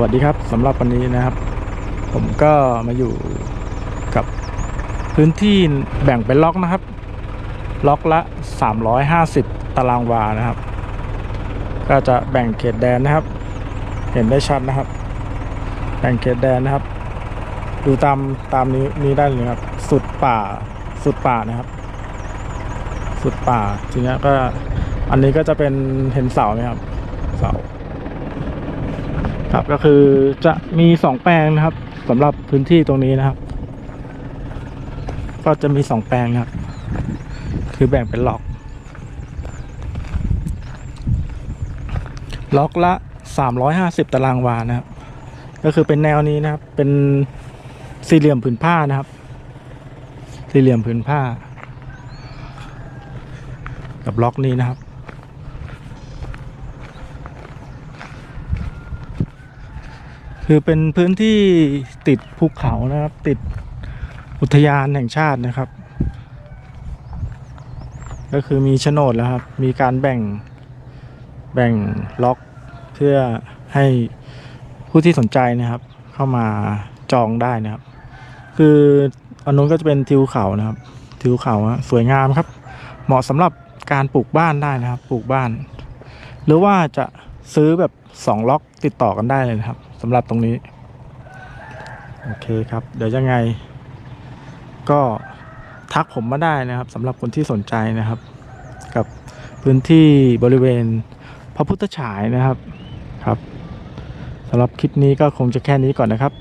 วัสดีครับสำหรับวันนี้นะครับ ผมก็มาอยู่กับพื้นที่แบ่งเป็นล็อกนะครับ ล็อกละ 350 ตารางวานะครับ ก็จะแบ่งเขตแดนนะครับ เห็นได้ชัดนะครับ แบ่งเขตแดนนะครับ ดูตามตามนี้นี้ได้เลยครับ สุดป่าสุดป่านะครับ สุดป่าทีนี้ก็อันนี้ก็จะเป็นเห็นเสาไหมครับ เสา ครับ ก็คือจะมีสองแปลงนะครับสำหรับพื้นที่ตรงนี้นะครับ ก็จะมีสองแปลงนะครับ คือแบ่งเป็นล็อก ล็อกละสามร้อยห้าสิบตารางวานะครับ ก็คือเป็นแนวนี้นะครับ เป็นสี่เหลี่ยมผืนผ้านะครับ สี่เหลี่ยมผืนผ้า กับล็อกนี้นะครับ คือเป็นพื้นที่ติดภูเขานะครับ ติดอุทยานแห่งชาตินะครับ ก็คือมีโฉนดแล้วครับ มีการแบ่งแบ่งล็อกเพื่อให้ผู้ที่สนใจนะครับ เข้ามาจองได้นะครับ คืออันนู้นก็จะเป็นทิวเขานะครับทิวเขาอะสวยงามครับ เหมาะสำหรับการปลูกบ้านได้นะครับ ปลูกบ้าน หรือว่าจะซื้อแบบสองล็อกติดต่อกันได้เลยนะครับ สำหรับตรงนี้ โอเคครับ เดี๋ยวยังไง ก็ทักผมมาได้นะครับสำหรับคนที่สนใจนะครับ กับพื้นที่บริเวณพระพุทธฉายนะครับครับสำหรับคลิปนี้ก็คงจะแค่นี้ก่อนนะครับ